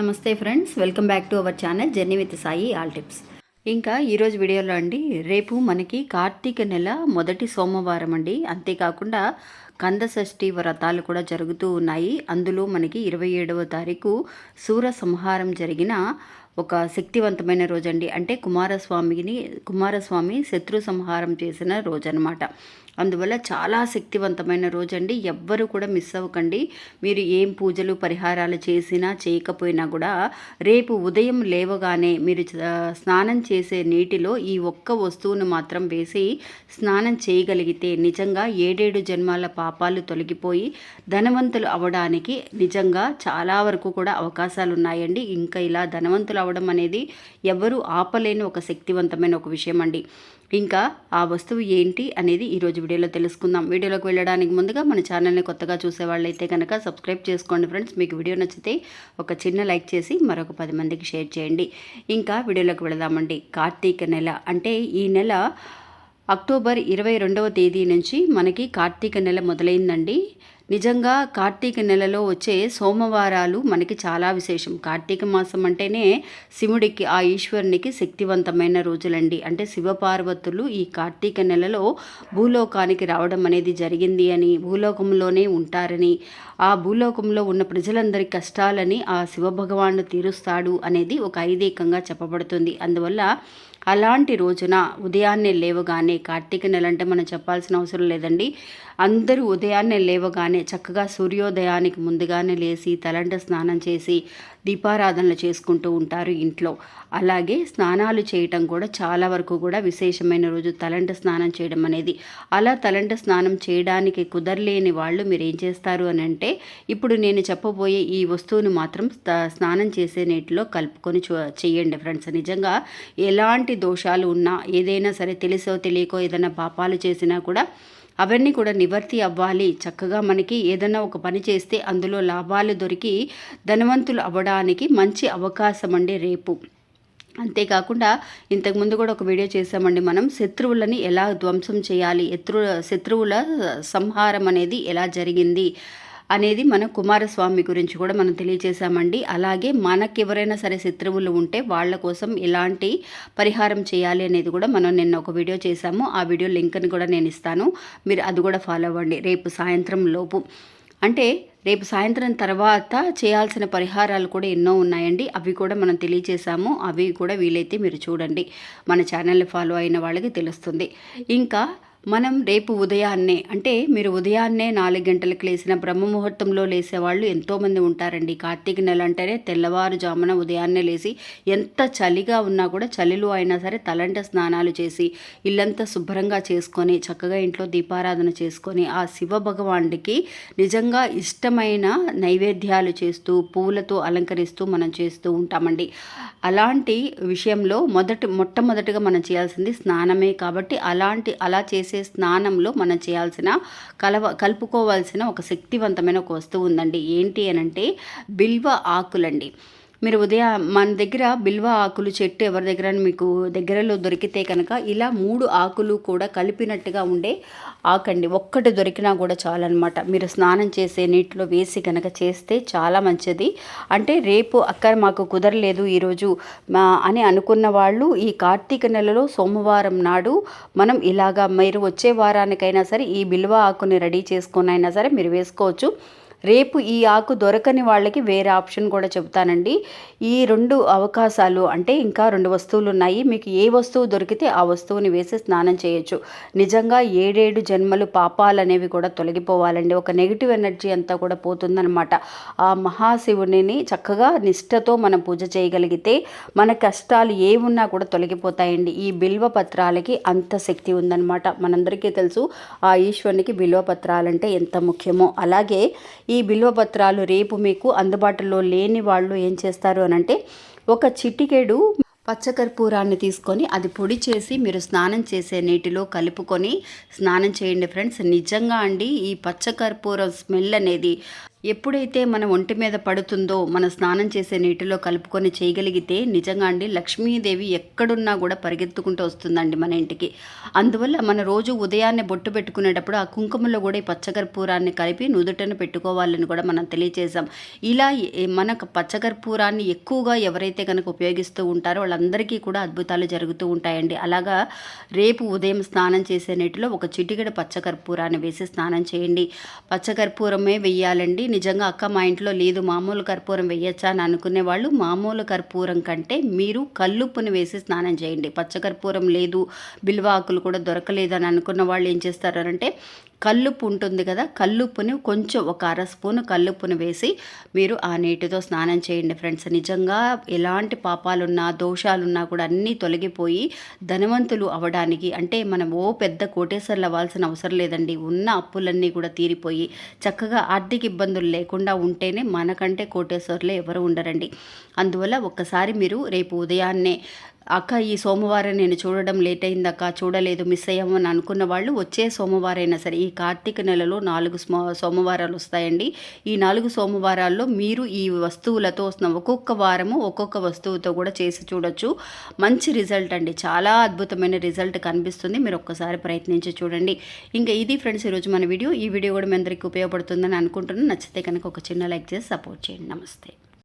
నమస్తే friends welcome back to our channel journey with Sai all tips. ఇంకా ఈరోజు వీడియోలో అండి రేపు మనకి కార్తీక నెల మొదటి సోమవారం అండి. అంతేకాకుండా కంద షష్ఠి వ్రతాలు కూడా జరుగుతూ ఉన్నాయి. అందులో మనకి ఇరవై ఏడవ తారీఖు సూర సంహారం జరిగిన ఒక శక్తివంతమైన రోజండి. అంటే కుమారస్వామిని కుమారస్వామి శత్రు సంహారం చేసిన రోజు అందువల్ల చాలా శక్తివంతమైన రోజు అండి ఎవ్వరు కూడా మిస్ అవ్వకండి. మీరు ఏం పూజలు పరిహారాలు చేసినా చేయకపోయినా కూడా రేపు ఉదయం లేవగానే మీరు స్నానం చేసే నీటిలో ఈ ఒక్క వస్తువును మాత్రం వేసి స్నానం చేయగలిగితే నిజంగా ఏడేడు జన్మాల పాపాలు తొలగిపోయి ధనవంతులు అవడానికి నిజంగా చాలా వరకు కూడా అవకాశాలు ఉన్నాయండి ఇంకా ఇలా ధనవంతులు అవడం అనేది ఎవరు ఆపలేని ఒక శక్తివంతమైన ఒక విషయం అండి ఇంకా ఆ వస్తువు ఏంటి అనేది ఈరోజు వీడియోలో తెలుసుకుందాం. వీడియోలోకి వెళ్ళడానికి ముందుగా మన ఛానల్ని కొత్తగా చూసేవాళ్ళైతే కనుక సబ్స్క్రైబ్ చేసుకోండి ఫ్రెండ్స్. మీకు వీడియో నచ్చితే ఒక చిన్న లైక్ చేసి మరొక పది మందికి షేర్ చేయండి. ఇంకా వీడియోలోకి వెళదామండి. కార్తీక నెల అంటే ఈ నెల అక్టోబర్ ఇరవై రెండవ తేదీ నుంచి మనకి కార్తీక నెల మొదలైందండి. నిజంగా కార్తీక నెలలో వచ్చే సోమవారాలు మనకి చాలా విశేషం. కార్తీక మాసం అంటేనే శివుడికి ఆ ఈశ్వరునికి శక్తివంతమైన రోజులండి. అంటే శివపార్వతులు ఈ కార్తీక నెలలో భూలోకానికి రావడం అనేది జరిగింది అని భూలోకంలోనే ఉంటారని ఆ భూలోకంలో ఉన్న ప్రజలందరి కష్టాలని ఆ శివభగవాను తీరుస్తాడు అనేది ఒక ఐదీకంగా చెప్పబడుతుంది. అందువల్ల అలాంటి రోజున ఉదయాన్నే లేవగానే కార్తీక నెల అంటే మనం చెప్పాల్సిన అవసరం లేదండి. అందరూ ఉదయాన్నే లేవగానే చక్కగా సూర్యోదయానికి ముందుగానే లేచి తలంట స్నానం చేసి దీపారాధనలు చేసుకుంటూ ఉంటారు ఇంట్లో. అలాగే స్నానాలు చేయటం కూడా చాలా వరకు కూడా విశేషమైన రోజు తలంట స్నానం చేయడం అనేది. అలా తలంట స్నానం చేయడానికి కుదరలేని వాళ్ళు మీరు ఏం చేస్తారు అని అంటే ఇప్పుడు నేను చెప్పబోయే ఈ వస్తువును మాత్రం స్నానం చేసే నీటిలో కలుపుకొని చేయండి ఫ్రెండ్స్. నిజంగా ఎలాంటి దోషాలు ఉన్నా ఏదైనా సరే తెలిసో తెలియకో ఏదైనా పాపాలు చేసినా కూడా అవన్నీ కూడా నివర్తి అవ్వాలి. చక్కగా మనకి ఏదైనా ఒక పని చేస్తే అందులో లాభాలు దొరికి ధనవంతులు అవ్వడానికి మంచి అవకాశం అండి రేపు. అంతేకాకుండా ఇంతకుముందు కూడా ఒక వీడియో చేసామండి మనం. శత్రువులని ఎలా ధ్వంసం చేయాలి? ఎత్రు శత్రువుల సంహారం అనేది ఎలా జరిగింది? అనేది మన కుమారస్వామి గురించి కూడా మనం తెలియజేశామండి అలాగే మనకి ఎవరైనా సరే శత్రువులు ఉంటే వాళ్ళ కోసం ఎలాంటి పరిహారం చేయాలి అనేది కూడా మనం నిన్న ఒక వీడియో చేశాము. ఆ వీడియో లింక్ని కూడా నేను ఇస్తాను. మీరు అది కూడా ఫాలో అవ్వండి. రేపు సాయంత్రం లోపు. అంటే రేపు సాయంత్రం తర్వాత చేయాల్సిన పరిహారాలు కూడా ఎన్నో ఉన్నాయండి. అవి కూడా మనం తెలియజేశాము అవి కూడా వీలైతే మీరు చూడండి. మన ఛానల్ని ఫాలో అయిన వాళ్ళకి తెలుస్తుంది. ఇంకా మనం రేపు ఉదయాన్నే అంటే మీరు ఉదయాన్నే నాలుగు గంటలకు లేసిన బ్రహ్మ ముహూర్తంలో లేసే వాళ్ళు ఎంతోమంది ఉంటారండి. కార్తీక నెల అంటేనే తెల్లవారుజామున ఉదయాన్నే లేచి ఎంత చలిగా ఉన్నా కూడా చలిలో అయినా సరే తలంట స్నానాలు చేసి ఇల్లంతా శుభ్రంగా చేసుకొని చక్కగా ఇంట్లో దీపారాధన చేసుకొని ఆ శివ భగవానుడికి నిజంగా ఇష్టమైన నైవేద్యాలు చేస్తూ పువ్వులతో అలంకరిస్తూ మనం చేస్తూ ఉంటామండి. అలాంటి విషయంలో మొదటి మొట్టమొదటిగా మనం చేయాల్సింది స్నానమే కాబట్టి అలాంటి అలా చేసి స్నానంలో మనం చేయాల్సిన కలవ కలుపుకోవాల్సిన ఒక శక్తివంతమైన ఒక వస్తువు ఉందండి. ఏంటి అని అంటే బిల్వ ఆకులండి. మీరు ఉదయం మన దగ్గర బిల్వ ఆకులు చెట్టు ఎవరి దగ్గర మీకు దగ్గరలో దొరికితే కనుక ఇలా మూడు ఆకులు కూడా కలిపినట్టుగా ఉండే ఆకండి. ఒక్కటి దొరికినా కూడా చాలన్నమాట. మీరు స్నానం చేసే నీటిలో వేసి కనుక చేస్తే చాలా మంచిది. అంటే రేపు అక్కడ మాకు కుదరలేదు ఈరోజు మా అని అనుకున్న వాళ్ళు ఈ కార్తీక నెలలో సోమవారం నాడు మనం ఇలాగా మీరు వచ్చే వారానికైనా సరే ఈ బిల్వ ఆకుని రెడీ చేసుకొని అయినా సరే మీరు వేసుకోవచ్చు. రేపు ఈ ఆకు దొరకని వాళ్ళకి వేరే ఆప్షన్ కూడా చెబుతానండి. ఈ రెండు అవకాశాలు అంటే ఇంకా రెండు వస్తువులు ఉన్నాయి మీకు ఏ వస్తువు దొరికితే ఆ వస్తువుని వేసి స్నానం చేయొచ్చు. నిజంగా ఏడేడు జన్మలు పాపాలు అనేవి కూడా తొలగిపోవాలండి. ఒక నెగిటివ్ ఎనర్జీ అంతా కూడా పోతుందన్నమాట. ఆ మహాశివుని చక్కగా నిష్ఠతో మనం పూజ చేయగలిగితే మన కష్టాలు ఏమున్నా కూడా తొలగిపోతాయండి. ఈ బిల్వ పత్రాలకి అంత శక్తి ఉందన్నమాట. మనందరికీ తెలుసు ఆ ఈశ్వరునికి బిల్వ పత్రాలంటే ఎంత ముఖ్యమో. అలాగే ఈ బిల్వపత్రాలు రేపు మీకు అందుబాటులో లేని వాళ్ళు ఏం చేస్తారు అని అంటే ఒక చిటికెడు పచ్చకర్పూరాన్ని తీసుకొని అది పొడి చేసి మీరు స్నానం చేసే నీటిలో కలుపుకొని స్నానం చేయండి ఫ్రెండ్స్. నిజంగా అండి ఈ పచ్చకర్పూరం స్మెల్ అనేది ఎప్పుడైతే మన ఒంటి మీద పడుతుందో మన స్నానం చేసే నీటిలో కలుపుకొని చేయగలిగితే నిజంగా అండి లక్ష్మీదేవి ఎక్కడున్నా కూడా పరిగెత్తుకుంటూ వస్తుందండి మన ఇంటికి. అందువల్ల మన రోజు ఉదయాన్నే బొట్టు పెట్టుకునేటప్పుడు ఆ కుంకుమలో కూడా ఈ పచ్చకర్పూరాన్ని కలిపి నుదుటను పెట్టుకోవాలని కూడా మనం తెలియజేసాం ఇలా మన మనకు పచ్చకర్పూరాన్ని ఎక్కువగా ఎవరైతే కనుక ఉపయోగిస్తూ ఉంటారో వాళ్ళందరికీ కూడా అద్భుతాలు జరుగుతూ ఉంటాయండి. అలాగా రేపు ఉదయం స్నానం చేసే నీటిలో ఒక చిటికెడ పచ్చకర్పూరాన్ని వేసి స్నానం చేయండి. పచ్చకర్పూరమే వెయ్యాలండి. నిజంగా అక్క మా ఇంట్లో లేదు మామూలు కర్పూరం వేయచ్చా అని అనుకునే వాళ్ళు మామూలు కర్పూరం కంటే మీరు కల్లుప్పుని వేసి స్నానం చేయండి. పచ్చకర్పూరం లేదు బిల్వ ఆకులు కూడా దొరకలేదు అని అనుకున్న వాళ్ళు ఏం చేస్తారు అంటే కల్లుప్పు ఉంటుంది కదా కల్లుప్పుని కొంచెం ఒక అర స్పూన్ కల్లుప్పుని వేసి మీరు ఆ నీటితో స్నానం చేయండి ఫ్రెండ్స్. నిజంగా ఎలాంటి పాపాలున్నా దోషాలున్నా కూడా అన్నీ తొలగిపోయి ధనవంతులు అవడానికి అంటే మనం ఓ పెద్ద కోటేశ్వర్లు అవ్వాల్సిన అవసరం లేదండి. ఉన్న అప్పులన్నీ కూడా తీరిపోయి చక్కగా ఆర్థిక ఇబ్బందులు లేకుండా ఉంటేనే మనకంటే కోటేశ్వర్లు ఎవరు ఉండరండి. అందువల్ల ఒక్కసారి మీరు రేపు ఉదయాన్నే అక్క ఈ సోమవారం నేను చూడడం లేట్ అయిందక్క చూడలేదు మిస్ అయ్యామని అనుకున్న వాళ్ళు వచ్చే సోమవారం అయినా సరే ఈ కార్తీక నెలలో నాలుగు సోమవారాలు వస్తాయండి. ఈ నాలుగు సోమవారాల్లో మీరు ఈ వస్తువులతో వస్తున్న ఒక్కొక్క వారము ఒక్కొక్క వస్తువుతో కూడా చేసి చూడొచ్చు. మంచి రిజల్ట్ అండి. చాలా అద్భుతమైన రిజల్ట్ కనిపిస్తుంది. మీరు ఒక్కసారి ప్రయత్నించి చూడండి. ఇంకా ఇది ఫ్రెండ్స్ ఈరోజు మన వీడియో. ఈ వీడియో కూడా మీ అందరికీ ఉపయోగపడుతుందని అనుకుంటున్నాను. నచ్చితే కనుక ఒక చిన్న లైక్ చేసి సపోర్ట్ చేయండి. నమస్తే.